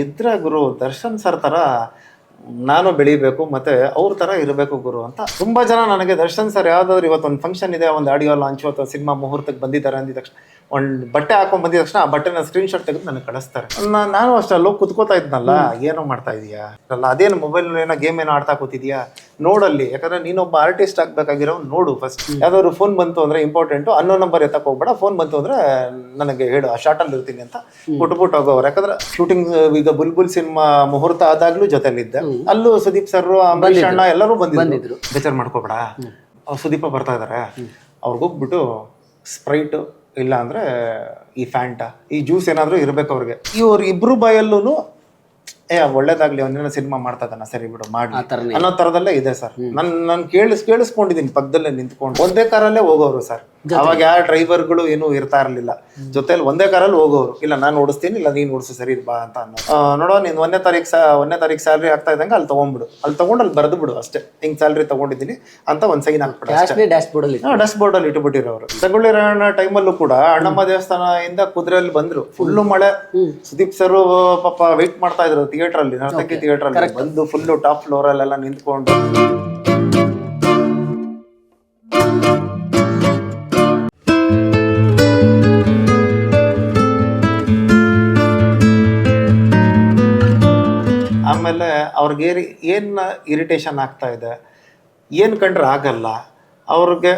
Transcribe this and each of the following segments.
ಇದ್ರ ಗುರು, ದರ್ಶನ್ ಸರ್ ತರ ನಾನು ಬೆಳಿಬೇಕು, ಮತ್ತೆ ಅವ್ರ ತರ ಇರಬೇಕು ಗುರು ಅಂತ ತುಂಬಾ ಜನ ನನಗೆ ದರ್ಶನ್ ಸರ್ ಯಾವ್ದಾದ್ರು ಇವತ್ತು ಒಂದು ಫಂಕ್ಷನ್ ಇದೆ, ಒಂದು ಆಡಿಯೋ ಲಾಂಚ್ ಅಥವಾ ಸಿನಿಮಾ ಮುಹೂರ್ತಕ್ಕೆ ಬಂದಿದ್ದಾರೆ ಅಂದಿದ ತಕ್ಷಣ. ಒಂದು ಬಟ್ಟೆ ಹಾಕೊಂಡ್ ಬಂದಿದ ತಕ್ಷಣ ಆ ಬಟ್ಟೆನ ಸ್ಕ್ರೀನ್ ಶಾಟ್ ತೆಗೆದು ನನಗೆ ಕಳಿಸ್ತಾರೆ. ನಾ- ನಾನು ಅಷ್ಟೇ ಅಲ್ಲೋಗಿ ಕುತ್ಕೋತಾ ಇದ್ನಲ್ಲ ಏನೋ ಮಾಡ್ತಾ ಇದೀಯಾ? ಅಲ್ಲ ಅದೇನು ಮೊಬೈಲ್ ಏನೋ ಗೇಮ್ ಏನೋ ಆಡ್ತಾ ಕೂತಿದ್ಯಾ? ನೋಡಲ್ಲಿ ಯಾಕಂದ್ರೆ ನೀನೊಬ್ಬ ಆರ್ಟಿಸ್ಟ್ ಆಗ್ಬೇಕಾಗಿರೋ ನೋಡು ಫಸ್ಟ್ ಯಾವ್ದಾದ್ರು ಫೋನ್ ಬಂತು ಅಂದ್ರೆ ಇಂಪಾರ್ಟೆಂಟ್ ಅನ್ನೋ ನಂಬರ್ ಎತ್ತಕ್ ಹೋಗ್ಬೇಡ ಫೋನ್ ಬಂತು ಅಂದ್ರೆ ನನಗೆ ಹೇಳು ಆ ಶಾರ್ಟ್ ಅಲ್ಲಿ ಇರ್ತೀನಿ ಅಂತ ಕೊಟ್ಬಿಟ್ಟು ಹೋಗೋರು. ಯಾಕಂದ್ರೆ ಶೂಟಿಂಗ್ ಈಗ ಬುಲ್ಬುಲ್ ಸಿನಿಮಾ ಮುಹೂರ್ತ ಆದಾಗ್ಲೂ ಜೊತೆಲಿದ್ದೆ. ಅಲ್ಲೂ ಸುದೀಪ್ ಸರ್ ಅಂಬರೀಷ್ ಅಣ್ಣ ಎಲ್ಲರೂ ಬಂದಿದ್ರು. ಬೇಜಾರ್ ಮಾಡ್ಕೋಬೇಡ. ಅವ್ರು ಸುದೀಪ ಬರ್ತಾ ಇದಾರೆ. ಅವ್ರಿಗೆ ಹೋಗ್ಬಿಟ್ಟು ಸ್ಪ್ರೈಟ್ ಇಲ್ಲ ಅಂದ್ರೆ ಈ ಫ್ಯಾಂಟ ಈ ಜ್ಯೂಸ್ ಏನಾದರೂ ಇರಬೇಕು ಅವ್ರಿಗೆ. ಇವ್ರು ಇಬ್ರು ಬಾಯಲ್ಲೂ ಏ ಒಳ್ಳೇದಾಗ್ಲಿ ಒಂದಿನ ಸಿನಿಮಾ ಮಾಡ್ತಾ ಇದ್ದಾನ. ಸರಿ ಬಿಡು ಮಾಡಿ ಥರನೇ ಅನ್ನೋ ತರದಲ್ಲೇ ಇದೆ ಸರ್. ನನ್ ನಾನು ಕೇಳಿಸ್ ಕೇಳಿಸ್ಕೊಂಡಿದ್ದೀನಿ ಪಕ್ಕದಲ್ಲೇ ನಿಂತ್ಕೊಂಡು. ಒಂದೇ ಕಾರಲ್ಲೇ ಹೋಗೋರು ಸರ್. ಅವಾಗ ಯಾವ ಡ್ರೈವರ್ಗಳು ಏನು ಇರ್ತಾ ಇರಲಿಲ್ಲ. ಜೊತೆಲಿ ಒಂದೇ ಕಾರಲ್ಲಿ ಹೋಗೋರು. ಇಲ್ಲ ನಾನು ಓಡಿಸ್ತೀನಿ ಇಲ್ಲ ನೀನ್ ಓಡಿಸು ಸರಿ ಬಾ ಅಂತ ಆ, ನೋಡೋ ನೀನ್ ಒಂದನೇ ತಾರೀಕು ಸಾ ಒಂದನೇ ತಾರೀಕು ಸ್ಯಾಲ್ರಿ ಆಗ್ತಾ ಇದ್ದಂಗೆ ಅಲ್ಲಿ ತಗೊಂಡ್ಬಿಡು. ಅಲ್ಲಿ ತಗೊಂಡು ಅಲ್ಲಿ ಬರೆದು ಬಿಡು ಅಷ್ಟೇ. ಹಿಂಗ್ ಸ್ಯಾಲ್ರಿ ತಗೊಂಡಿದ್ದೀನಿ ಅಂತ ಒಂದ್ ಸೈನ್ ಹಾಕ್ಬಿಡು ಅಷ್ಟೇ. ಡ್ಯಾಶ್ ಬೋರ್ಡ್ ಅಲ್ಲಿ ಡಸ್ಟ್ ಬೋರ್ಡ್ ಅಲ್ಲಿ ಇಟ್ಬಿಟ್ಟಿರೋರು. ತಗೊಳ್ಳಿರೋ ಟೈಮಲ್ಲೂ ಕೂಡ ಅಣ್ಣಮ್ಮ ದೇವಸ್ಥಾನ ಇಂದ ಕುದುರೆಯಲ್ಲಿ ಬಂದ್ರು. ಫುಲ್ಲು ಮಳೆ. ಸುದೀಪ್ ಸರ್ ಪಾಪ ವೆಯ್ಟ್ ಮಾಡ್ತಾ ಇದ್ರು. ಥಿಯೇಟರ್ ಅಲ್ಲಿ ನರ್ತಕಿ ಥಿಯೇಟರ್ ಅಲ್ಲಿ ಬಂದು ಫುಲ್ ಟಾಪ್ ಫ್ಲೋರ್ ಅಲ್ಲೆಲ್ಲ ನಿಂತ್ಕೊಂಡು. ಆಮೇಲೆ ಅವ್ರಿಗೆ ಏನ್ ಇರಿಟೇಷನ್ ಆಗ್ತಾ ಇದೆ? ಏನ್ ಕಂಡ್ರೆ ಆಗಲ್ಲ? ಅವ್ರಿಗೆ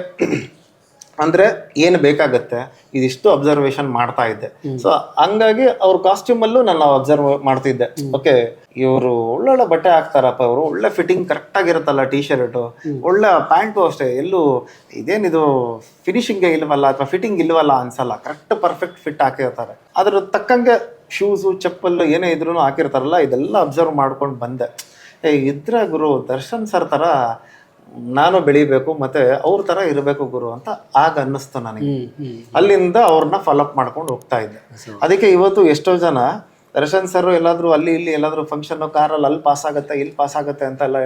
ಅಂದ್ರೆ ಏನು ಬೇಕಾಗತ್ತೆ? ಇದಿಷ್ಟು ಅಬ್ಸರ್ವೇಷನ್ ಮಾಡ್ತಾ ಇದ್ದೆ. ಸೊ ಹಂಗಾಗಿ ಅವ್ರ ಕಾಸ್ಟ್ಯೂಮ್ ಅಲ್ಲೂ ನಾನು ಅಬ್ಸರ್ವ್ ಮಾಡ್ತಿದ್ದೆ. ಓಕೆ ಇವರು ಒಳ್ಳೊಳ್ಳೆ ಬಟ್ಟೆ ಹಾಕ್ತಾರಪ್ಪ ಅವರು ಒಳ್ಳೆ ಫಿಟ್ಟಿಂಗ್ ಕರೆಕ್ಟ್ ಆಗಿರುತ್ತಲ್ಲ ಟೀ ಶರ್ಟ್ ಒಳ್ಳೆ ಪ್ಯಾಂಟು ಅಷ್ಟೇ. ಎಲ್ಲೂ ಇದೇನಿದು ಫಿನಿಶಿಂಗ್ ಇಲ್ವಲ್ಲ ಅಥವಾ ಫಿಟ್ಟಿಂಗ್ ಇಲ್ವಲ್ಲ ಅನ್ಸಲ್ಲ. ಕರೆಕ್ಟ್ ಪರ್ಫೆಕ್ಟ್ ಫಿಟ್ ಹಾಕಿರ್ತಾರೆ. ಅದ್ರ ತಕ್ಕಂಗೆ ಶೂಸು ಚಪ್ಪಲ್ ಏನೇ ಇದ್ರೂ ಹಾಕಿರ್ತಾರಲ್ಲ ಇದೆಲ್ಲ ಅಬ್ಸರ್ವ್ ಮಾಡ್ಕೊಂಡು ಬಂದೆ. ಏ ಇದ್ರ ಗುರು ದರ್ಶನ್ ಸರ್ ತರ ನಾನು ಬೆಳಿಬೇಕು ಮತ್ತೆ ಅವ್ರ ತರ ಇರಬೇಕು ಗುರು ಅಂತ ಆಗ ಅನ್ನಿಸ್ತು ನನಗೆ. ಅಲ್ಲಿಂದ ಅವ್ರನ್ನ ಫಾಲೋಅಪ್ ಮಾಡ್ಕೊಂಡು ಹೋಗ್ತಾ ಇದ್ದೆ. ಅದಕ್ಕೆ ಇವತ್ತು ಎಷ್ಟೋ ಜನ ದರ್ಶನ್ ಸರ್ ಎಲ್ಲಾದ್ರೂ ಅಲ್ಲಿ ಇಲ್ಲಿ ಎಲ್ಲಾದ್ರೂ ಫಂಕ್ಷನ್ ಕಾರಲ್ಲಿ ಅಲ್ಲಿ ಪಾಸ್ ಆಗತ್ತೆ ಇಲ್ಲಿ ಪಾಸ್ ಆಗತ್ತೆ ಅಂತ ಎಲ್ಲ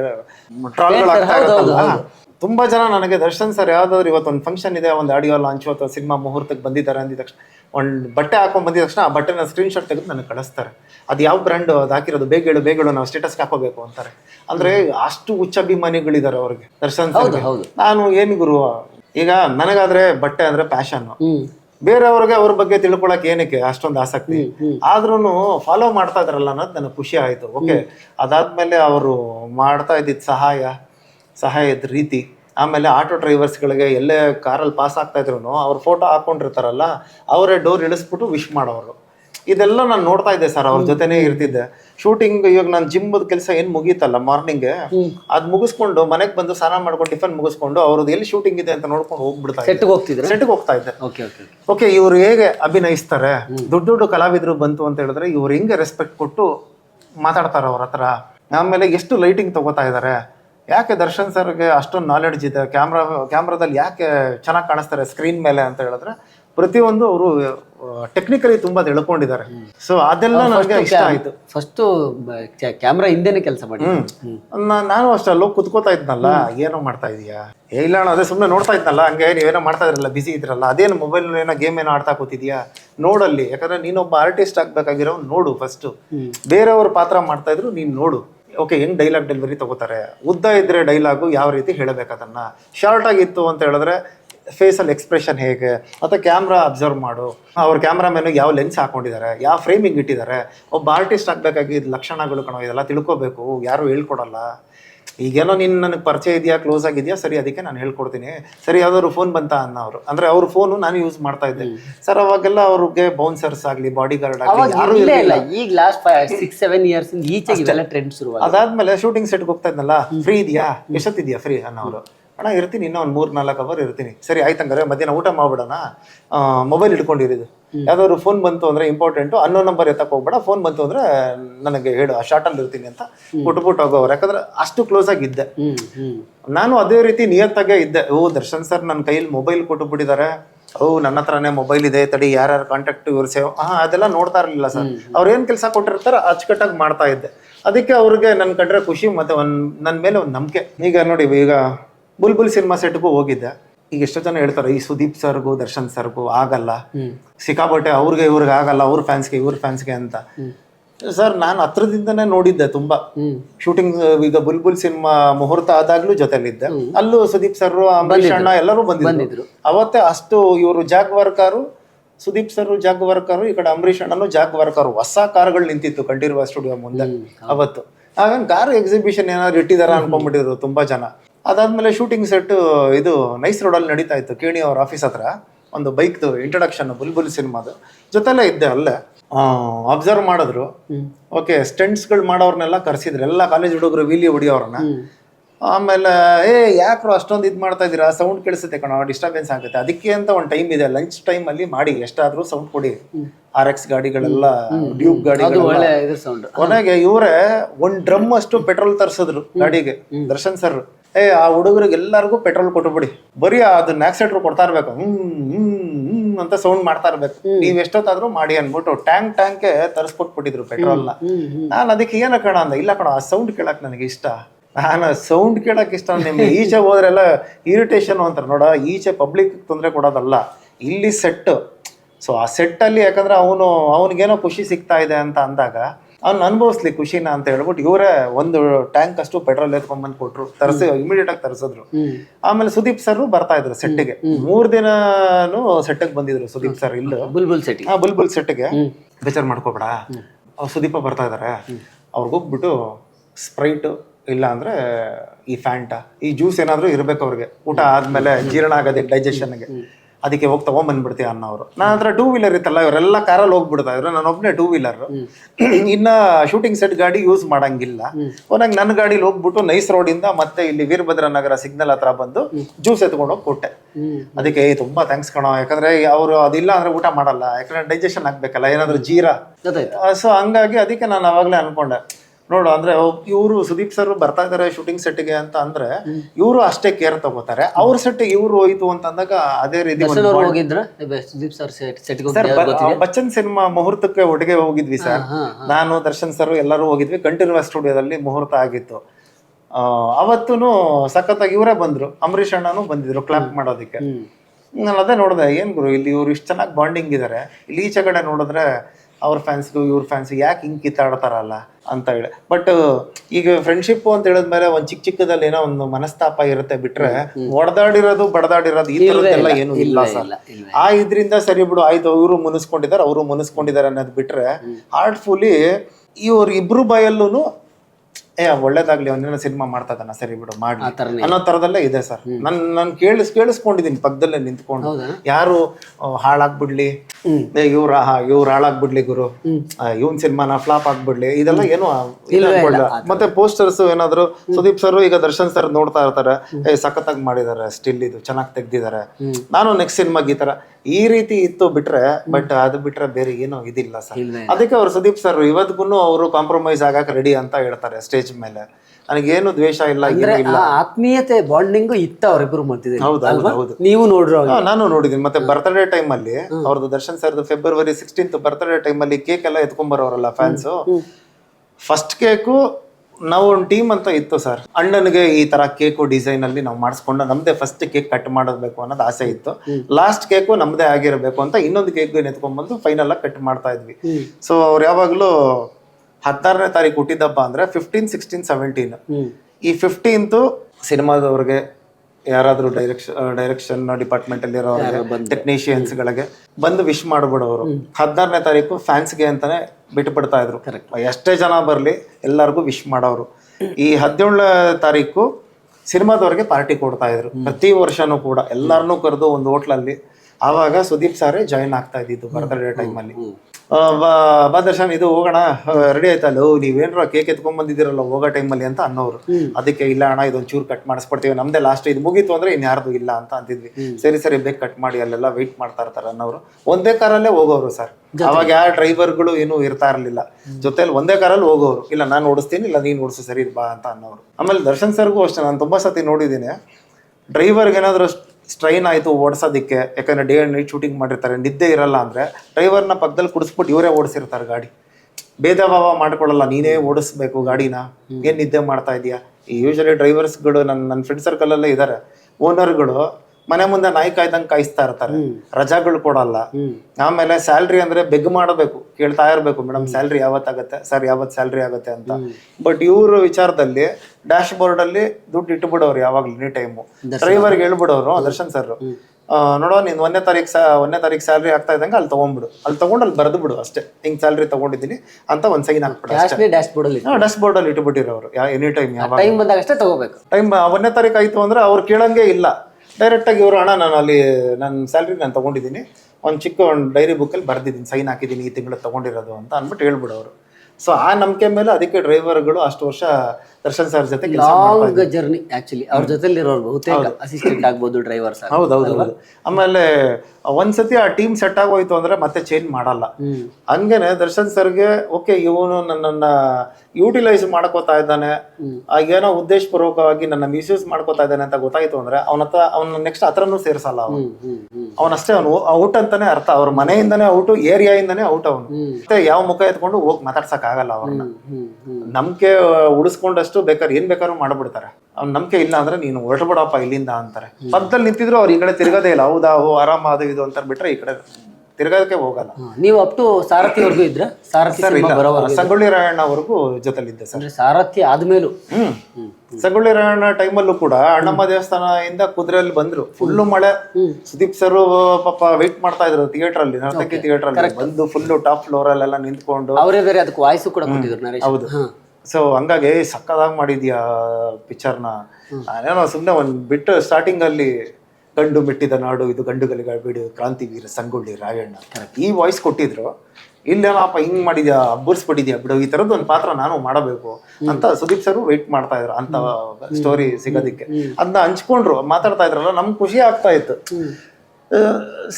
ಟ್ರಾಲ್ಗಳು ತುಂಬಾ ಜನ ನನಗೆ ದರ್ಶನ್ ಸರ್ ಯಾವ್ದಾದ್ರು ಇವತ್ತು ಒಂದು ಫಂಕ್ಷನ್ ಇದೆ ಒಂದು ಆಡಿಯೋ ಲಾಂಚ್ ಅಥವಾ ಸಿನಿಮಾ ಮುಹೂರ್ತಕ್ಕೆ ಬಂದಿದ್ದಾರೆ ಅಂದಿದ ತಕ್ಷಣ. ಒಂದು ಬಟ್ಟೆ ಹಾಕೊಂಡ್ ಬಂದಿದ ತಕ್ಷಣ ಆ ಬಟ್ಟೆನ ಸ್ಕ್ರೀನ್ ಶಾಟ್ ತೆಗೆದು ನನಗೆ ಕಳಿಸ್ತಾರೆ. ಅದು ಯಾವ ಬ್ರ್ಯಾಂಡ್ ಅದು ಹಾಕಿರೋದು ಬೇಗ ಹೇಳು ಬೇಗ ಹೇಳು ನಾವು ಸ್ಟೇಟಸ್ಗೆ ಹಾಕೋಬೇಕು ಅಂತಾರೆ. ಅಂದ್ರೆ ಅಷ್ಟು ಉಚ್ಚಾಭಿಮಾನಿಗಳಿದ್ದಾರೆ ಅವ್ರಿಗೆ. ದರ್ಶನ್. ನಾನು ಏನ್ ಗುರು ಈಗ ನನಗಾದ್ರೆ ಬಟ್ಟೆ ಅಂದ್ರೆ ಪ್ಯಾಷನ್ ಬೇರೆಯವ್ರಿಗೆ ಅವ್ರ ಬಗ್ಗೆ ತಿಳ್ಕೊಳಕ್ ಏನಕ್ಕೆ? ಅಷ್ಟೊಂದು ಆಸಕ್ತಿ. ಆದ್ರೂ ಫಾಲೋ ಮಾಡ್ತಾ ಇದ್ರಲ್ಲ ಅನ್ನೋದು ನನಗೆ ಖುಷಿ ಆಯ್ತು. ಓಕೆ ಅದಾದ್ಮೇಲೆ ಅವರು ಮಾಡ್ತಾ ಇದ್ದಿದ್ ಸಹಾಯ ಸಹಾಯದ ರೀತಿ. ಆಮೇಲೆ ಆಟೋ ಡ್ರೈವರ್ಸ್ಗಳಿಗೆ ಎಲ್ಲೇ ಕಾರಲ್ಲಿ ಪಾಸ್ ಆಗ್ತಾ ಇದ್ರು ಅವ್ರ ಫೋಟೋ ಹಾಕೊಂಡಿರ್ತಾರಲ್ಲ ಅವರೇ ಡೋರ್ ಇಳಿಸ್ಬಿಟ್ಟು ವಿಶ್ ಮಾಡೋರು. ಇದೆಲ್ಲ ನಾನು ನೋಡ್ತಾ ಇದ್ದೆ ಸರ್ ಅವ್ರ ಜೊತೆನೇ ಇರ್ತಿದ್ದೆ. ಶೂಟಿಂಗ್ ಇವಾಗ ನಾನು ಜಿಮ್ಮದ ಕೆಲಸ ಏನು ಮುಗೀತಲ್ಲ ಮಾರ್ನಿಂಗ್ ಅದ್ ಮುಗಿಸ್ಕೊಂಡು ಮನೆಗೆ ಬಂದು ಸ್ನಾನ ಮಾಡ್ಕೊಂಡು ಟಿಫನ್ ಮುಗಿಸ್ಕೊಂಡು ಅವ್ರದ್ದು ಎಲ್ಲಿ ಶೂಟಿಂಗ್ ಇದೆ ಅಂತ ನೋಡ್ಕೊಂಡು ಹೋಗ್ಬಿಡ್ತಾ ಇದ್ದೆ. ಸೆಟ್ಗೆ ಹೋಗ್ತಿದ್ರೆ? ಸೆಟ್ಗೆ ಹೋಗ್ತಾ ಇದ್ದೆ. ಓಕೆ ಓಕೆ ಓಕೆ ಇವ್ರು ಹೇಗೆ ಅಭಿನಯಿಸ್ತಾರೆ? ದೊಡ್ಡ ದೊಡ್ಡ ಕಲಾವಿದರು ಬಂತು ಅಂತ ಹೇಳಿದ್ರೆ ಇವ್ರು ಹೆಂಗೆ ರೆಸ್ಪೆಕ್ಟ್ ಕೊಟ್ಟು ಮಾತಾಡ್ತಾರೆ ಅವ್ರ ಹತ್ರ? ಆಮೇಲೆ ಎಷ್ಟು ಲೈಟಿಂಗ್ ತಗೋತಾ ಇದ್ದಾರೆ ಯಾಕೆ ದರ್ಶನ್ ಸರ್ಗೆ ಅಷ್ಟೊಂದು ನಾಲೆಡ್ಜ್ ಇದೆ? ಕ್ಯಾಮ್ರಾ ಕ್ಯಾಮ್ರಾದಲ್ಲಿ ಯಾಕೆ ಚೆನ್ನಾಗಿ ಕಾಣಿಸ್ತಾರೆ ಸ್ಕ್ರೀನ್ ಮೇಲೆ ಅಂತ ಹೇಳಿದ್ರೆ ಪ್ರತಿಯೊಂದು ಅವರು ಟೆಕ್ನಿಕಲಿ ತುಂಬಾ ತಿಳ್ಕೊಂಡಿದ್ದಾರೆ. ಸೊ ಅದೆಲ್ಲ ನನಗೆ ಇಷ್ಟ ಆಯ್ತು. ಫಸ್ಟ್ ಕ್ಯಾಮ್ರಾ ಹಿಂದೆನೆ ಕೆಲಸ ಮಾಡಿ ನಾನು ಅಷ್ಟೇ ಅಲ್ಲೋಗಿ ಕುತ್ಕೋತಾ ಇದ್ನಲ್ಲ ಏನೋ ಮಾಡ್ತಾ ಇದೀಯಾ? ಏ ಇಲ್ಲ ಅಣ್ಣ ಅದೇ ಸುಮ್ಮನೆ ನೋಡ್ತಾ ಇದ್ನಲ್ಲ ಹಂಗೆ ನೀವೇನೋ ಮಾಡ್ತಾ ಇದ್ರಲ್ಲ ಬಿಸಿ ಇದ್ರಲ್ಲ ಅದೇನು ಮೊಬೈಲ್ ಏನೋ ಗೇಮ್ ಏನೋ ಆಡ್ತಾ ಕೂತಿದ್ಯಾ? ನೋಡಲ್ಲಿ ಯಾಕಂದ್ರೆ ನೀನೊಬ್ಬ ಆರ್ಟಿಸ್ಟ್ ಆಗ್ಬೇಕಾಗಿರೋ ನೋಡು ಫಸ್ಟ್ ಬೇರೆಯವ್ರ ಪಾತ್ರ ಮಾಡ್ತಾ ಇದ್ರು ನೀನ್ ನೋಡು. ಓಕೆ, ಹೆಂಗ್ ಡೈಲಾಗ್ ಡೆಲಿವರಿ ತಗೋತಾರೆ? ಉದ್ದ ಇದ್ರೆ ಡೈಲಾಗು ಯಾವ ರೀತಿ ಹೇಳಬೇಕು ಅದನ್ನ? ಶಾರ್ಟ್ ಆಗಿತ್ತು ಅಂತ ಹೇಳಿದ್ರೆ ಫೇಸಲ್ಲಿ ಎಕ್ಸ್ಪ್ರೆಷನ್ ಹೇಗೆ? ಅಥವಾ ಕ್ಯಾಮ್ರಾ ಅಬ್ಸರ್ವ್ ಮಾಡು. ಅವ್ರ ಕ್ಯಾಮ್ರಾಮನ್ ಯಾವ ಲೆನ್ಸ್ ಹಾಕೊಂಡಿದ್ದಾರೆ? ಯಾವ ಫ್ರೇಮಿಂಗ್ ಇಟ್ಟಿದ್ದಾರೆ? ಒಬ್ಬ ಆರ್ಟಿಸ್ಟ್ ಆಗ್ಬೇಕಾಗಿ ಲಕ್ಷಣಗಳು ಕಣೋ, ಇದೆಲ್ಲ ತಿಳ್ಕೊಬೇಕು. ಯಾರು ಹೇಳ್ಕೊಡಲ್ಲ? ಈಗೇನೋ ನೀನು ನನಗೆ ಪರಿಚಯ ಇದೆಯಾ ಕ್ಲೋಸ್ ಆಗಿದೆಯಾ? ಸರಿ ಅದಕ್ಕೆ ನಾನು ಹೇಳ್ಕೊಡ್ತೀನಿ. ಸರಿ ಯಾವ್ದಾದ್ರು ಫೋನ್ ಬಂತ ಅನ್ನೋರು ಅಂದ್ರೆ ಅವ್ರ ಫೋನು ನಾನು ಯೂಸ್ ಮಾಡ್ತಾ ಇದ್ದೆ. ಸರ್ ಅವಾಗೆಲ್ಲ ಅವ್ರಿಗೆ ಬೌನ್ಸರ್ಸ್ ಆಗಲಿ ಬಾಡಿ ಗಾರ್ಡ್ ಆಗಲಿ ಯಾರು ಇಲ್ಲ ಈಗ ಲಾಸ್ಟ್ ಸಿಕ್ಸ್ ಸೆವೆನ್ ಇಯರ್ಸ್ ಈಚೆಗೆ ಟ್ರೆಂಡ್ ಶುರು ಅದಾದ್ಮೇಲೆ ಶೂಟಿಂಗ್ ಸೆಟ್ಗೆ ಹೋಗ್ತಾ ಇದ್ನಲ್ಲ ಫ್ರೀ ಇದೆಯಾ? ಎಷ್ಟೊತ್ತಿದ್ಯಾ ಫ್ರೀ ಅನ್ನೋರು ಅಣ್ಣ ಇರ್ತೀನಿ ಇನ್ನೂ ಒಂದು ಮೂರ್ ನಾಲ್ಕು ಅವರ್ ಇರ್ತೀನಿ. ಸರಿ ಆಯ್ತಂಗಾರೆ ಮಧ್ಯಾಹ್ನ ಊಟ ಮಾಡ್ಬಿಡೋಣ. ಮೊಬೈಲ್ ಇಟ್ಕೊಂಡಿರೋದು ಯಾವ್ದಾದ್ರು ಫೋನ್ ಬಂತು ಅಂದ್ರೆ ಇಂಪಾರ್ಟೆಂಟು ಅನ್ನೋ ನಂಬರ್ ಎತ್ತಕ್ಕೆ ಹೋಗ್ಬೇಡ. ಫೋನ್ ಬಂತು ಅಂದ್ರೆ ನನಗೆ ಹೇಳು ಆ ಶಾರ್ಟಲ್ಲಿ ಇರ್ತೀನಿ ಅಂತ ಕೊಟ್ಬಿಟ್ಟು ಹೋಗೋರು ಯಾಕಂದ್ರೆ ಅಷ್ಟು ಕ್ಲೋಸ್ ಆಗಿದ್ದೆ ಹ್ಮ್ ಹ್ಮ್. ನಾನು ಅದೇ ರೀತಿ ನಿಯತ್ತಾಗೆ ಇದ್ದೆ. ಓ ದರ್ಶನ್ ಸರ್ ನನ್ನ ಕೈಯಲ್ಲಿ ಮೊಬೈಲ್ ಕೊಟ್ಟು ಬಿಟ್ಟಿದ್ದಾರೆ. ಓ ನನ್ನ ಹತ್ರನೇ ಮೊಬೈಲ್ ಇದೆ ತಡಿ ಯಾರ್ಯಾರು ಕಾಂಟ್ಯಾಕ್ಟ್ ಇವ್ರು ಸೇವ್ ಹಾ ಅದೆಲ್ಲ ನೋಡ್ತಾ ಇರಲಿಲ್ಲ ಸರ್ ಅವ್ರು ಏನ್ ಕೆಲಸ ಕೊಟ್ಟಿರ್ತಾರೋ ಅಚ್ಚುಕಟ್ಟಾಗಿ ಮಾಡ್ತಾ ಇದ್ದೆ. ಅದಕ್ಕೆ ಅವ್ರಿಗೆ ನನ್ ಕಂಡ್ರೆ ಖುಷಿ ಮತ್ತೆ ಒಂದ್ ನನ್ನ ಮೇಲೆ ಒಂದು ನಂಬಿಕೆ. ಈಗ ನೋಡಿ ಈಗ ಬುಲ್ಬುಲ್ ಸಿನಿಮಾ ಸೆಟ್ಗೂ ಹೋಗಿದ್ದೆ. ಈಗ ಎಷ್ಟೋ ಜನ ಹೇಳ್ತಾರೆ ಈ ಸುದೀಪ್ ಸರ್ಗೂ ದರ್ಶನ್ ಸರ್ಗೂ ಆಗಲ್ಲ. ಸಿಕ್ಕಾಪಟ್ಟೆ ಅವ್ರಿಗೆ ಇವ್ರಿಗೆ ಆಗಲ್ಲ ಅವ್ರ ಫ್ಯಾನ್ಸ್ಗೆ ಇವ್ರ ಫ್ಯಾನ್ಸ್ಗೆ ಅಂತ. ಸರ್ ನಾನು ಹತ್ರದಿಂದನೇ ನೋಡಿದ್ದೆ ತುಂಬಾ. ಶೂಟಿಂಗ್ ಈಗ ಬುಲ್ಬುಲ್ ಸಿನಿಮಾ ಮುಹೂರ್ತ ಆದಾಗ್ಲೂ ಜೊತೆಲಿದ್ದೆ. ಅಲ್ಲೂ ಸುದೀಪ್ ಸರ್ ಅಂಬರೀಷ್ ಅಣ್ಣ ಎಲ್ಲರೂ ಬಂದಿದ್ರು. ಬಂದಿದ್ರು. ಅವತ್ತೇ ಅಷ್ಟು ಇವರು ಜಾಗ್ವಾರ್ಕಾರು ಸುದೀಪ್ ಸರ್ ಜಾಗ್ವಾರ್ಕಾರು ಈ ಕಡೆ ಅಂಬರೀಷ್ ಅಣ್ಣನು ಜಾಗ್ವಾರ್ಕಾರು ಹೊಸ ಕಾರ್ಗಳು ನಿಂತಿತ್ತು ಕಂಠೀರ್ವ ಸ್ಟುಡಿಯೋ ಮುಂದೆ ಅವತ್ತು. ಆಗ ಕಾರ್ ಎಕ್ಸಿಬಿಷನ್ ಏನಾದ್ರು ಇಟ್ಟಿದಾರ ಅನ್ಕೊಂಡ್ಬಿಟ್ಟಿದ್ರು ತುಂಬಾ ಜನ. ಅದಾದ್ಮೇಲೆ ಶೂಟಿಂಗ್ ಸೆಟ್ ಇದು ನೈಸ್ ರೋಡಲ್ಲಿ ನಡೀತಾ ಇತ್ತು ಕೇಣಿ ಅವ್ರ ಆಫೀಸ್ ಹತ್ರ. ಒಂದು ಬೈಕ್ದು ಇಂಟ್ರಡಕ್ಷನ್ ಬುಲ್ಬುಲ್ ಸಿನಿಮಾದು. ಜೊತೆಲ್ಲ ಇದ್ದೆ ಅಲ್ಲೇ. ಅಬ್ಸರ್ವ್ ಮಾಡಿದ್ರು. ಓಕೆ ಸ್ಟೆಂಟ್ಸ್ಗಳು ಮಾಡೋರ್ನೆಲ್ಲ ಕರ್ಸಿದ್ರು. ಎಲ್ಲ ಕಾಲೇಜ್ ಹುಡುಗರು ವೀಲಿ ಹೊಡಿಯೋರನ್ನ ಆಮೇಲೆ ಏ ಯಾಕ್ರು ಅಷ್ಟೊಂದು ಇದು ಮಾಡ್ತಾ ಇದ್ದೀರಾ ಸೌಂಡ್ ಕೇಳಿಸುತ್ತೆ ಕಣ ಡಿಸ್ಟರ್ಬೆನ್ಸ್ ಆಗುತ್ತೆ. ಅದಕ್ಕೆ ಅಂತ ಒಂದು ಟೈಮ್ ಇದೆ. ಲಂಚ್ ಟೈಮ್ ಅಲ್ಲಿ ಮಾಡಿ. ಎಷ್ಟಾದ್ರೂ ಸೌಂಡ್ ಕೊಡಿ. ಆರ್ ಎಕ್ಸ್ ಗಾಡಿಗಳೆಲ್ಲ ಡ್ಯೂಬ್ ಸೌಂಡ್ ಕೊನೆಗೆ ಇವರೇ ಒಂದ್ ಡ್ರಮ್ ಅಷ್ಟು ಪೆಟ್ರೋಲ್ ತರಿಸಿದ್ರು ಗಾಡಿಗೆ. ದರ್ಶನ್ ಸರ್ ಏ ಆ ಹುಡುಗರಿಗೆ ಎಲ್ಲರಿಗೂ ಪೆಟ್ರೋಲ್ ಕೊಟ್ಟುಬಿಡಿ ಬರೀ ಅದನ್ನ ಆಕ್ಸಿಲೇಟರ್ ಕೊಡ್ತಾ ಇರ್ಬೇಕು. ಹ್ಮ್ ಹ್ಮ್ ಹ್ಮ್ ಅಂತ ಸೌಂಡ್ ಮಾಡ್ತಾ ಇರ್ಬೇಕು. ನೀವ್ ಎಷ್ಟೊತ್ತಾದ್ರೂ ಮಾಡಿ ಅನ್ಬಿಟ್ಟು ಟ್ಯಾಂಕ್ ಟ್ಯಾಂಕ್ಗೆ ತರಿಸ್ಕೊಟ್ಬಿಟ್ಟಿದ್ರು ಪೆಟ್ರೋಲ್ನ. ನಾನು ಅದಕ್ಕೆ ಏನ ಕಣ ಅಂದ? ಇಲ್ಲ ಕಣ ಆ ಸೌಂಡ್ ಕೇಳಕ್ ನನಗೆ ಇಷ್ಟ. ನಾನು ಸೌಂಡ್ ಕೇಳಕ್ ಇಷ್ಟ. ನಿಮ್ಗೆ ಈಚೆ ಹೋದ್ರೆಲ್ಲ ಇರಿಟೇಷನ್ ಅಂತಾರೆ. ನೋಡ ಈಚೆ ಪಬ್ಲಿಕ್ ತೊಂದರೆ ಕೊಡೋದಲ್ಲ. ಇಲ್ಲಿ ಸೆಟ್ ಸೊ ಆ ಸೆಟ್ ಅಲ್ಲಿ ಯಾಕಂದ್ರೆ ಅವನು ಅವನಿಗೇನೋ ಖುಷಿ ಸಿಗ್ತಾ ಇದೆ ಅಂತ ಅಂದಾಗ ಅವ್ನು ಅನುಭವಿಸ್ಲಿ ಖುಷಿನ ಅಂತ ಹೇಳ್ಬಿಟ್ಟು ಇವರೇ ಒಂದು ಟ್ಯಾಂಕ್ ಅಷ್ಟು ಪೆಟ್ರೋಲ್ ಎತ್ಕೊಂಡ್ಬಂದು ಕೊಟ್ರು. ತರಿಸಿ ಇಮಿಡಿಯೇಟ್ ಆಗಿ ತರಿಸಿದ್ರು. ಆಮೇಲೆ ಸುದೀಪ್ ಸರ್ ಬರ್ತಾ ಇದ್ರು ಸೆಟ್ಗೆ ಮೂರ್ ದಿನಾನು ಸೆಟ್ಗೆ ಬಂದಿದ್ರು ಸುದೀಪ್ ಸರ್ ಇಲ್ಲ. ಬುಲ್ಬುಲ್ ಸೆಟ್ ಆ ಬುಲ್ಬುಲ್ ಸೆಟ್ಗೆ ಬೇಜಾರ್ ಮಾಡ್ಕೋಬೇಡ. ಅವ್ರು ಸುದೀಪ ಬರ್ತಾ ಇದಾರೆ. ಅವ್ರಿಗೆ ಹೋಗ್ಬಿಟ್ಟು ಸ್ಪ್ರೈಟ್ ಇಲ್ಲ ಅಂದ್ರೆ ಈ ಫ್ಯಾಂಟ ಈ ಜ್ಯೂಸ್ ಏನಾದ್ರೂ ಇರ್ಬೇಕು ಅವ್ರಿಗೆ. ಊಟ ಆದ್ಮೇಲೆ ಜೀರ್ಣ ಆಗೋದಕ್ಕೆ ಡೈಜೆಷನ್ಗೆ ಅದಕ್ಕೆ ಹೋಗಿ ತೊಗೊಂಬಂದ್ಬಿಡ್ತೀಯ ಅನ್ನ ಅವರು ನನ್ನ ಹತ್ರ ಟೂ ವೀಲರ್ ಇತ್ತಲ್ಲ ಇವರೆಲ್ಲ ಕಾರಲ್ಲಿ ಹೋಗ್ಬಿಡ್ತಾ ಇದ್ರು. ನಾನು ಒಬ್ಬನೇ ಟೂ ವೀಲರ್ ಇನ್ನ ಶೂಟಿಂಗ್ ಸೆಟ್ ಗಾಡಿ ಯೂಸ್ ಮಾಡಂಗಿಲ್ಲ. ಒಂದಾಗ ನನ್ನ ಗಾಡಿಲಿ ಹೋಗ್ಬಿಟ್ಟು ನೈಸ್ ರೋಡಿಂದ ಮತ್ತೆ ಇಲ್ಲಿ ವೀರಭದ್ರ ನಗರ ಸಿಗ್ನಲ್ ಹತ್ರ ಬಂದು ಜ್ಯೂಸ್ ಎತ್ಕೊಂಡು ಹೋಗಿ ಕೊಟ್ಟೆ. ಅದಕ್ಕೆ ತುಂಬಾ ಥ್ಯಾಂಕ್ಸ್ ಕಣೋ. ಯಾಕಂದ್ರೆ ಅವರು ಅದಿಲ್ಲ ಅಂದ್ರೆ ಊಟ ಮಾಡಲ್ಲ. ಯಾಕಂದ್ರೆ ಡೈಜೆಷನ್ ಆಗ್ಬೇಕಲ್ಲ ಏನಾದ್ರು ಜೀರಾ. ಸೊ ಹಂಗಾಗಿ ಅದಕ್ಕೆ ನಾನು ಅವಾಗಲೇ ಅನ್ಕೊಂಡೆ. ನೋಡು ಅಂದ್ರೆ ಇವರು ಸುದೀಪ್ ಸರ್ ಬರ್ತಾ ಇದಾರೆ ಶೂಟಿಂಗ್ ಸೆಟ್ಗೆ ಅಂತ ಅಂದ್ರೆ ಇವರು ಅಷ್ಟೇ ಕೇರ್ ತಗೋತಾರೆ. ಅವ್ರ ಸೆಟ್ ಇವ್ರು ಹೋಯ್ತು ಅಂತ ಅಂದಾಗ ಅದೇ ರೀತಿ ಸುದೀಪ್ ಸರ್ ಬಚ್ಚನ್ ಸಿನಿಮಾ ಮುಹೂರ್ತಕ್ಕೆ ಒಟ್ಟಿಗೆ ಹೋಗಿದ್ವಿ ಸರ್. ನಾನು ದರ್ಶನ್ ಸರ್ ಎಲ್ಲರೂ ಹೋಗಿದ್ವಿ. ಕಂಟಿನ್ಯೂಸ್ ಸ್ಟುಡಿಯೋದಲ್ಲಿ ಮುಹೂರ್ತ ಆಗಿತ್ತು. ಸಖತ್ ಸಖತ್ತಾಗಿ ಇವರೇ ಬಂದ್ರು. ಅಂಬರೀಷ್ ಅಣ್ಣನು ಬಂದಿದ್ರು ಕ್ಲಾಪ್ ಮಾಡೋದಕ್ಕೆ. ನಾನು ಅದೇ ನೋಡಿದೆ ಏನ್ ಗುರು ಇಲ್ಲಿ ಇವ್ರು ಇಷ್ಟು ಚೆನ್ನಾಗಿ ಬಾಂಡಿಂಗ್ ಇದ್ದಾರೆ ಇಲ್ಲಿ ಈಚೆ ಕಡೆ ನೋಡಿದ್ರೆ ಅವ್ರ ಫ್ಯಾನ್ಸ್ಗೂ ಇವ್ರ ಫ್ಯಾನ್ಸ್ ಯಾಕೆ ಹಿಂಗ್ ಕಿತ್ತಾಡ್ತಾರಲ್ಲ? ಅಂತ ಹೇಳಿ. ಬಟ್ ಈಗ ಫ್ರೆಂಡ್ಶಿಪ್ ಅಂತ ಹೇಳಿದ್ಮೇಲೆ ಒಂದ್ ಚಿಕ್ಕ ಚಿಕ್ಕದಲ್ಲಿ ಏನೋ ಒಂದು ಮನಸ್ತಾಪ ಇರುತ್ತೆ ಬಿಟ್ರೆ ಒಡದಾಡಿರೋದು ಬಡದಾಡಿರೋದು ಈ ತರದ್ದೆಲ್ಲ ಏನು ಇಲ್ಲ ಸರ್. ಆ ಇದ್ರಿಂದ ಸರಿ ಬಿಡು ಆಯ್ತು ಇವರು ಮುನಿಸ್ಕೊಂಡಿದ್ದಾರೆ ಅವರು ಮುನಿಸ್ಕೊಂಡಿದ್ದಾರೆ ಅನ್ನೋದು ಬಿಟ್ರೆ ಹಾರ್ಟ್ಫುಲಿ ಇವ್ರ ಇಬ್ರು ಬಾಯಲ್ಲೂ ಏ ಒಳ್ಳೇದಾಗ್ಲಿ ಅವನೇನೋ ಸಿನಿಮಾ ಮಾಡ್ತಾ ಇದ್ದಾನ ಸರಿ ಬಿಡು ಮಾಡಿ ಅನ್ನೋ ತರದಲ್ಲೇ ಇದೆ ಸರ್. ನನ್ ನಾನು ಕೇಳಿಸ್ ಕೇಳಿಸ್ಕೊಂಡಿದ್ದೀನಿ ಪಕ್ಕದಲ್ಲೇ ನಿಂತ್ಕೊಂಡು. ಯಾರು ಹಾಳಾಗ್ಬಿಡ್ಲಿ ಇವ್ರ ಇವ್ರು ಹಾಳಾಗ್ಬಿಡ್ಲಿ ಗುರು. ಇವನ್ ಸಿನಿಮಾನ ಫ್ಲಾಪ್ ಆಗ್ಬಿಡ್ಲಿ. ಇದೆಲ್ಲ ಏನು. ಮತ್ತೆ ಪೋಸ್ಟರ್ಸ್ ಏನಾದ್ರು ಸುದೀಪ್ ಸರ್ ಈಗ ದರ್ಶನ್ ಸರ್ ನೋಡ್ತಾ ಇರ್ತಾರೆ. ಏ ಸಖತ್ತಾಗಿ ಮಾಡಿದ್ದಾರೆ ಸ್ಟಿಲ್ ಇದು ಚೆನ್ನಾಗಿ ತೆಗ್ದಿದ್ದಾರೆ ನಾನು ನೆಕ್ಸ್ಟ್ ಸಿನಿಮಾಗೆ ಈ ತರ ಈ ರೀತಿ ಇತ್ತು ಬಿಟ್ರೆ ಬಟ್ ಅದು ಬಿಟ್ರೆ ಬೇರೆ ಏನೋ ಇದಿಲ್ಲ ಸರ್. ಅದಕ್ಕೆ ಅವ್ರು ಸುದೀಪ್ ಸರ್ ಇವತ್ತಿಗೂ ಅವರು ಕಾಂಪ್ರಮೈಸ್ ಆಗಕ್ಕೆ ರೆಡಿ ಅಂತ ಹೇಳ್ತಾರೆ ಸ್ಟೇಜ್ ಮೇಲೆ. ನನಗೇನು ದ್ವೇಷ ಇಲ್ಲ ಏನು ಇಲ್ಲ. ಆ ಆತ್ಮೀಯತೆ ಬಾಂಡಿಂಗ್ ಇತ್ತ ಅವರಿಬ್ಬರು ಮಧ್ಯದಲ್ಲಿ. ಹೌದು ಹೌದು ಹೌದು. ನೀವು ನೋಡ್ರೋ ಹಾ, ನಾನು ನೋಡಿದ್ದೀನಿ. ಮತ್ತೆ ಬರ್ತ್ಡೇ ಟೈಮ್ ಅಲ್ಲಿ ಅವ್ರದ್ದು ದರ್ಶನ್ ಸರ್ದು ಫೆಬ್ರವರಿ ಸಿಕ್ಸ್ಟೀನ್ತ್ ಬರ್ತ್ಡೇ ಟೈಮ್ ಅಲ್ಲಿ ಕೇಕ್ ಎಲ್ಲ ಎತ್ಕೊಂಡ್ ಬರೋರಲ್ಲ ಫ್ಯಾನ್ಸ್ ಫಸ್ಟ್ ಕೇಕು ನಾವು ಒಂದು ಟೀಮ್ ಅಂತ ಇತ್ತು ಸರ್ ಅಣ್ಣನಿಗೆ ಈ ತರ ಕೇಕು ಡಿಸೈನ್ ಅಲ್ಲಿ ನಾವು ಮಾಡಿಸ್ಕೊಂಡು ನಮ್ದೇ ಫಸ್ಟ್ ಕೇಕ್ ಕಟ್ ಮಾಡಬೇಕು ಅನ್ನೋದು ಆಸೆ ಇತ್ತು. ಲಾಸ್ಟ್ ಕೇಕು ನಮ್ದೇ ಆಗಿರಬೇಕು ಅಂತ ಇನ್ನೊಂದು ಕೇಕ್ ಎತ್ಕೊಂಡ್ಬಂದು ಫೈನಲ್ ಆಗಿ ಕಟ್ ಮಾಡ್ತಾ ಇದ್ವಿ. ಸೊ ಅವ್ರು ಯಾವಾಗಲೂ ಹದಿನಾರನೇ ತಾರೀಕು ಹುಟ್ಟಿದಪ್ಪ ಅಂದ್ರೆ ಫಿಫ್ಟೀನ್ ಸಿಕ್ಸ್ಟೀನ್ ಸೆವೆಂಟೀನ್ ಈ ಫಿಫ್ಟೀನ್ತು ಸಿನಿಮಾದವ್ರಿಗೆ ಯಾರಾದ್ರೂ ಡೈರೆಕ್ಷನ್ ಡೈರೆಕ್ಷನ್ ಡಿಪಾರ್ಟ್ಮೆಂಟ್ ಅಲ್ಲಿ ಇರೋರಿಗೆ ಟೆಕ್ನಿಷಿಯನ್ಸ್ ಗಳಿಗೆ ಬಂದು ವಿಶ್ ಮಾಡ್ಬಿಡೋರು. ಹದಿನಾರನೇ ತಾರೀಕು ಫ್ಯಾನ್ಸ್ಗೆ ಅಂತಾನೆ ಬಿಟ್ಬಿಡ್ತಾ ಇದ್ರು. ಎಷ್ಟೇ ಜನ ಬರ್ಲಿ ಎಲ್ಲರಿಗೂ ವಿಶ್ ಮಾಡೋರು. ಈ ಹದಿನೇಳನೇ ತಾರೀಕು ಸಿನಿಮಾದವ್ರಿಗೆ ಪಾರ್ಟಿ ಕೊಡ್ತಾ ಇದ್ರು. ಪ್ರತಿ ವರ್ಷನೂ ಕೂಡ ಎಲ್ಲಾರನ್ನೂ ಕರೆದು ಒಂದು ಹೋಟ್ಲಲ್ಲಿ ಆವಾಗ ಸುದೀಪ್ ಸಾರೇ ಜಾಯಿನ್ ಆಗ್ತಾ ಇದ್ದಿದ್ದು ಬರ್ತ್ಡೇ ಟೈಮಲ್ಲಿ ಬಾ- ದರ್ಶನ್ ಇದು ಹೋಗೋಣ. ರೆಡಿ ಆಯ್ತಲ್ಲ ನೀವೇನ್ರ ಕೇಕ್ ಎತ್ಕೊಂಡ್ ಬಂದಿದ್ದೀರಲ್ಲ ಹೋಗೋ ಟೈಮಲ್ಲಿ ಅಂತ ಅನ್ನೋರು. ಅದಕ್ಕೆ ಇಲ್ಲ ಅಣ್ಣ ಇದೊಂದು ಚೂರು ಕಟ್ ಮಾಡಿಸ್ಕೊಡ್ತೀವಿ. ನಮ್ದೇ ಲಾಸ್ಟ್ ಇದು ಮುಗೀತು ಅಂದ್ರೆ ಇನ್ಯಾರ್ದು ಇಲ್ಲ ಅಂತ ಅಂತಿದ್ವಿ. ಸರಿ ಸರಿ ಬೇಗ ಕಟ್ ಮಾಡಿ ಅಲ್ಲೆಲ್ಲ ವೆಯ್ಟ್ ಮಾಡ್ತಾ ಇರ್ತಾರೆ ಅನ್ನೋರು. ಒಂದೇ ಕಾರಲ್ಲೇ ಹೋಗೋರು ಸರ್ ಅವಾಗ ಯಾವ ಡ್ರೈವರ್ಗಳು ಏನು ಇರ್ತಾ ಇರ್ಲಿಲ್ಲ. ಜೊತೆಲಿ ಒಂದೇ ಕಾರಲ್ಲಿ ಹೋಗೋರು. ಇಲ್ಲ ನಾನು ಓಡಿಸ್ತೀನಿ ಇಲ್ಲ ನೀನು ಓಡಿಸು ಸರಿ ಬಾ ಅಂತ ಅನ್ನೋರು. ಆಮೇಲೆ ದರ್ಶನ್ ಸರ್ಗೂ ಅಷ್ಟೇ ನಾನು ತುಂಬಾ ಸತಿ ನೋಡಿದ್ದೀನಿ. ಡ್ರೈವರ್ಗೆ ಏನಾದರೂ ಸ್ಟ್ರೈನ್ ಆಯಿತು ಓಡಿಸೋದಕ್ಕೆ, ಯಾಕಂದರೆ ಡೇ ಆ್ಯಂಡ್ ನೈಟ್ ಶೂಟಿಂಗ್ ಮಾಡಿರ್ತಾರೆ, ನಿದ್ದೆ ಇರಲ್ಲ ಅಂದರೆ ಡ್ರೈವರ್ನ ಪಕ್ಕದಲ್ಲಿ ಕುಡಿಸ್ಬಿಟ್ಟು ಇವರೇ ಓಡಿಸಿರ್ತಾರೆ ಗಾಡಿ. ಭೇದ ಭಾವ ಮಾಡ್ಕೊಳ್ಳಲ್ಲ ನೀನೇ ಓಡಿಸ್ಬೇಕು ಗಾಡಿನ. ಏನು ನಿದ್ದೆ ಮಾಡ್ತಾ ಇದೆಯಾ? ಈ ಯೂಶಲಿ ಡ್ರೈವರ್ಸ್ಗಳು ನನ್ನ ನನ್ನ ಫ್ರೆಂಡ್ ಸರ್ಕಲಲ್ಲೇ ಇದ್ದಾರೆ ಓನರ್ಗಳು ಮನೆ ಮುಂದೆ ನಾಯಿ ಕಾಯ್ದಂಗೆ ಕಾಯಿಸ್ತಾ ಇರ್ತಾರೆ. ರಜಾಗಳು ಕೊಡಲ್ಲ. ಆಮೇಲೆ ಸ್ಯಾಲ್ರಿ ಅಂದ್ರೆ ಬೆಗ್ ಮಾಡಬೇಕು. ಕೇಳ್ತಾ ಇರಬೇಕು ಮೇಡಮ್ ಸ್ಯಾಲ್ರಿ ಯಾವತ್ತಾಗತ್ತೆ? ಸರ್ ಯಾವತ್ ಸ್ಯಾಲ್ರಿ ಆಗುತ್ತೆ? ಅಂತ. ಬಟ್ ಇವ್ರ ವಿಚಾರದಲ್ಲಿ ಡ್ಯಾಶ್ ಬೋರ್ಡ್ ಅಲ್ಲಿ ದುಡ್ಡು ಇಟ್ಬಿಡೋರು ಯಾವಾಗ್ಲೂ ಎನಿ ಟೈಮು. ಡ್ರೈವರ್ ಹೇಳ್ಬಿಡೋರು ದರ್ಶನ್ ಸರ್ ನೋಡೋ ನೀನ್ ಒಂದನೇ ತಾರೀಕು ಸಾ ಒಂದನೇ ತಾರೀಕು ಸ್ಯಾಲ್ರಿ ಆಗ್ತಾ ಇದ್ದಂಗೆ ಅಲ್ಲಿ ತಗೊಂಡ್ಬಿಡು. ಅಲ್ಲಿ ತಗೊಂಡು ಅಲ್ಲಿ ಬರೆದು ಬಿಡು ಅಷ್ಟೇ. ಹಿಂಗ್ ಸ್ಯಾಲ್ರಿ ತಗೊಂಡಿದ್ದೀನಿ ಅಂತ ಒಂದ್ ಸೈನ್ ಹಾಕ್ಬಿಡು ಡ್ಯಾಶ್ ಬೋರ್ಡಲ್ಲಿ ಡ್ಯಾಶ್ ಬೋರ್ಡ್ ಅಲ್ಲಿ ಇಟ್ಬಿಟ್ಟಿರೋರು. ಎನಿ ಟೈಮ್ ಯಾವಾಗ ಟೈಮ್ ಬಂದಾಗ ಅಷ್ಟೇ ತಗೋಬೇಕು. ಟೈಮ್ ಒಂದನೇ ತಾರೀಕು ಆಯ್ತು ಅಂದ್ರೆ ಅವ್ರು ಕೇಳಂಗೆ ಇಲ್ಲ. ಡೈರೆಕ್ಟ್ ಆಗಿ ಇವರು ಹಣ ನಾನು ಅಲ್ಲಿ ನನ್ನ ಸ್ಯಾಲ್ರಿ ನಾನು ತಗೊಂಡಿದ್ದೀನಿ. ಒಂದು ಚಿಕ್ಕ ಒಂದು ಡೈರಿ ಬುಕ್ಕಲ್ಲಿ ಬರ್ದಿದ್ದೀನಿ, ಸೈನ್ ಹಾಕಿದ್ದೀನಿ ಈ ತಿಂಗಳು ತಗೊಂಡಿರೋದು ಅಂತ ಅಂದ್ಬಿಟ್ಟು ಹೇಳ್ಬಿಡೋರು. ಸೊ ಆ ನಂಬಿಕೆ ಮೇಲೆ ಅದಕ್ಕೆ ಡ್ರೈವರ್ಗಳು ಅಷ್ಟು ವರ್ಷ ದರ್ಶನ್ ಸರ್ ಜೊತೆ ಕೆಲಸ ಲಾಂಗ್ ಜರ್ನಿ ಆಕ್ಚುಲಿ ಅವ್ರ ಜೊತೆಲಿರೋರು ಬಹುತೇಕ ಅಸಿಸ್ಟೆಂಟ್ ಆಗ್ಬೋದು ಡ್ರೈವರ್ಸ್ ಹೌದೌದು ಹೌದು ಆಮೇಲೆ ಒಂದ್ಸತಿ ಆ ಟೀಮ್ ಸೆಟ್ ಆಗೋಯ್ತು ಅಂದ್ರೆ ಮತ್ತೆ ಚೇಂಜ್ ಮಾಡಲ್ಲ. ಹಂಗೇನೆ ದರ್ಶನ್ ಸರ್ಗೆ ಓಕೆ ಇವನು ನನ್ನನ್ನ ಯೂಟಿಲೈಸ್ ಮಾಡ್ಕೋತಾ ಇದ್ದಾನೆ. ಏನೋ ಉದ್ದೇಶಪೂರ್ವಕವಾಗಿ ನನ್ನ ಮಿಸ್ಯೂಸ್ ಮಾಡ್ಕೋತಾ ಇದ್ದಾನೆ ಅಂತ ಗೊತ್ತಾಯ್ತು ಅಂದ್ರೆ ಅವನ ಹತ್ರ ಅವನ ನೆಕ್ಸ್ಟ್ ಹತ್ರನೂ ಸೇರ್ಸಲ್ಲ ಅವನು. ಅವನಷ್ಟೇ ಅವನು ಔಟ್ ಅಂತಾನೆ ಅರ್ಥ. ಅವ್ರ ಮನೆಯಿಂದಾನೆ ಔಟ್ ಏರಿಯಾಯಿಂದಾನೆ ಔಟ್ ಅವನು. ಮತ್ತೆ ಯಾವ ಮುಖ ಎತ್ಕೊಂಡು ಹೋಗಿ ಮಾತಾಡ್ಸಕ್ ಆಗಲ್ಲ ಅವ್ರನ್ನ ನಂಬಿಕೆ ಉಳಿಸ್ಕೊಂಡಷ್ಟು ಬೇಕಾದ್ರೆ ಏನ್ ಬೇಕಾದ್ರು ಮಾಡ್ಬಿಡ್ತಾರೆ. ಅವ್ನ ನಂಬಿಕೆ ಇಲ್ಲ ಅಂದ್ರೆ ನೀನು ಹೊರಟಬಿಡಪ್ಪ ಇಲ್ಲಿಂದ ಅಂತಾರೆ. ಪಕ್ಕದಲ್ಲಿ ನಿಂತಿದ್ರು ಅವ್ರು ಈ ಕಡೆ ತಿರ್ಗೋದೇ ಇಲ್ಲ. ಹೌದಾ ಓ ಆರಾಮ ಅದು ಇದು ಅಂತ ಬಿಟ್ರೆ ಈ ಕಡೆ ತಿರ್ಗೋದಕ್ಕೆ ಹೋಗಲ್ಲ. ನೀವು ಅಪ್ ಟು ಸಾರಥಿವರೆಗೂ ಇದ್ರ? ಸಾರಥಿ ಸಂಗೊಳ್ಳಿ ರಾಯಣ್ಣ ಅವ್ರಿಗೂ ಜೊತೆಲಿದ್ದೆ ಸರ್. ಸಾರಥಿ ಆದ್ಮೇಲೂ? ಹ್ಮ್. ಸಂಗೊಳ್ಳಿ ರಾಯಣ್ಣ ಟೈಮಲ್ಲೂ ಕೂಡ ಅಣ್ಣಮ್ಮ ದೇವಸ್ಥಾನದಿಂದ ಕುದುರೆಯಲ್ಲಿ ಬಂದ್ರು. ಫುಲ್ಲು ಮಳೆ. ಸುದೀಪ್ ಸರ್ ಪಾಪ ವೇಟ್ ಮಾಡ್ತಾ ಇದ್ರು ಥಿಯೇಟರ್ ಅಲ್ಲಿ ನರ್ತಕಿ ಥಿಯೇಟರ್ ಅಲ್ಲಿ. ಬಂದು ಫುಲ್ಲು ಟಾಪ್ ಫ್ಲೋರ್ ಅಲ್ಲೆಲ್ಲ ನಿಂತ್ಕೊಂಡು. ಅವರೇ ಬೇರೆ ಅದಕ್ಕೆ ವಾಯ್ಸು ಕೂಡ ಹೌದು. ಸೊ ಹಂಗಾಗಿ ಸಕ್ಕದಾಗಿ ಮಾಡಿದ್ಯಾ ಪಿಕ್ಚರ್ನ ಏನೋ ಸುಮ್ಮನೆ ಒಂದು ಬಿಟ್ಟು ಸ್ಟಾರ್ಟಿಂಗ್ ಅಲ್ಲಿ ಗಂಡು ಮೆಟ್ಟಿದ ನಾಡು ಇದು ಗಂಡುಗಳಿಗಳ ಬಿಡು ಕ್ರಾಂತಿವೀರ ಸಂಗೊಳ್ಳಿ ರಾಯಣ್ಣ. ಈ ವಾಯ್ಸ್ ಕೊಟ್ಟಿದ್ರು. ಇಲ್ಲೇನಪ್ಪ ಹಿಂಗ್ ಮಾಡಿದ್ಯಾ? ಅಬ್ಬರ್ಸ್ಬಿಟ್ಟಿದ್ಯಾ? ಬಿಡು ಈ ತರದ್ದು ಒಂದು ಪಾತ್ರ ನಾನು ಮಾಡಬೇಕು. ಅಂತ ಸುದೀಪ್ ಸರ್ ವೆಯ್ಟ್ ಮಾಡ್ತಾ ಇದ್ರು ಅಂತ ಸ್ಟೋರಿ ಸಿಗೋದಿಕ್ಕೆ. ಅದನ್ನ ಹಂಚ್ಕೊಂಡ್ರು ಮಾತಾಡ್ತಾ ಇದ್ರಲ್ಲ ನಮ್ಗೆ ಖುಷಿ ಆಗ್ತಾ ಇತ್ತು.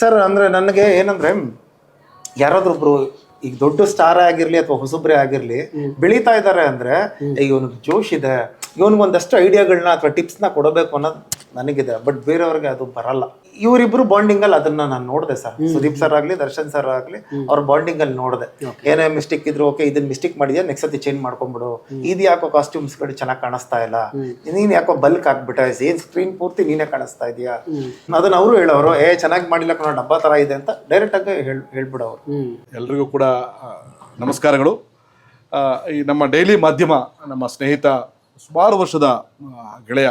ಸರ್ ಅಂದ್ರೆ ನನಗೆ ಏನಂದ್ರೆ ಯಾರಾದ್ರೊಬ್ರು ಈಗ ದೊಡ್ಡ ಸ್ಟಾರ್ ಆಗಿರ್ಲಿ ಅಥವಾ ಹೊಸಬ್ರೆ ಆಗಿರ್ಲಿ ಬೆಳೀತಾ ಇದ್ದಾರೆ ಅಂದ್ರೆ ಇವನಿಗೆ ಜೋಶ್ ಇದೆ. ಇವನ್ಗೊಂದಷ್ಟು ಒಂದಷ್ಟು ಐಡಿಯಾಗಳನ್ನ ಅಥವಾ ಟಿಪ್ಸ್ನ ಕೊಡಬೇಕು ಅನ್ನೋದು ನನಗಿದೆ ಬಟ್ ಬೇರೆಯವ್ರಿಗೆ ಅದು ಬರಲ್ಲ. ಇವರಿಬ್ರು ಬಾಂಡಿಂಗ್ ಅಲ್ಲಿ ಅದನ್ನ ನಾನು ನೋಡಿದೆ ಸರ್. ಸುದೀಪ್ ಸರ್ ಆಗ್ಲಿ ದರ್ಶನ್ ಸರ್ ಆಗ್ಲಿ ಅವ್ರ ಬಾಂಡಿಂಗ್ ಅಲ್ಲಿ ನೋಡಿದೆ. ಏನೇ ಮಿಸ್ಟೇಕ್ ಇದ್ರು ಓಕೆ ಇದನ್ನ ಮಿಸ್ಟೇಕ್ ಮಾಡಿದ್ಯಾ ನೆಕ್ಸ್ಟ್ ಸತಿ ಚೇಂಜ್ ಮಾಡ್ಕೊಂಡ್ಬಿಡು. ಇದು ಯಾಕೋ ಕಾಸ್ಟ್ಯೂಮ್ಸ್ಗಳು ಚೆನ್ನಾಗಿ ಕಾಣಿಸ್ತಾ ಇಲ್ಲ? ನೀನ್ ಯಾಕೋ ಬಲ್ಕ್ ಹಾಕ್ಬಿಟ್ಟ ಏನ್ ಸ್ಕ್ರೀನ್ ಪೂರ್ತಿ ನೀನೇ ಕಾಣಿಸ್ತಾ ಇದೀಯಾ? ಅದನ್ನ ಅವರು ಹೇಳೋರು ಏ ಚೆನ್ನಾಗಿ ಮಾಡಿಲ್ಲ ಕಣೋ ಡಬ್ಬಾ ತರ ಇದೆ ಅಂತ ಡೈರೆಕ್ಟ್ ಆಗಿ ಹೇಳ್ ಹೇಳ್ಬಿಡೋರು. ಎಲ್ರಿಗೂ ಕೂಡ ನಮಸ್ಕಾರಗಳು. ಆ, ಈ ನಮ್ಮ ಡೈಲಿ ಮಾಧ್ಯಮ ನಮ್ಮ ಸ್ನೇಹಿತ ಸುಮಾರು ವರ್ಷದ ಗೆಳೆಯ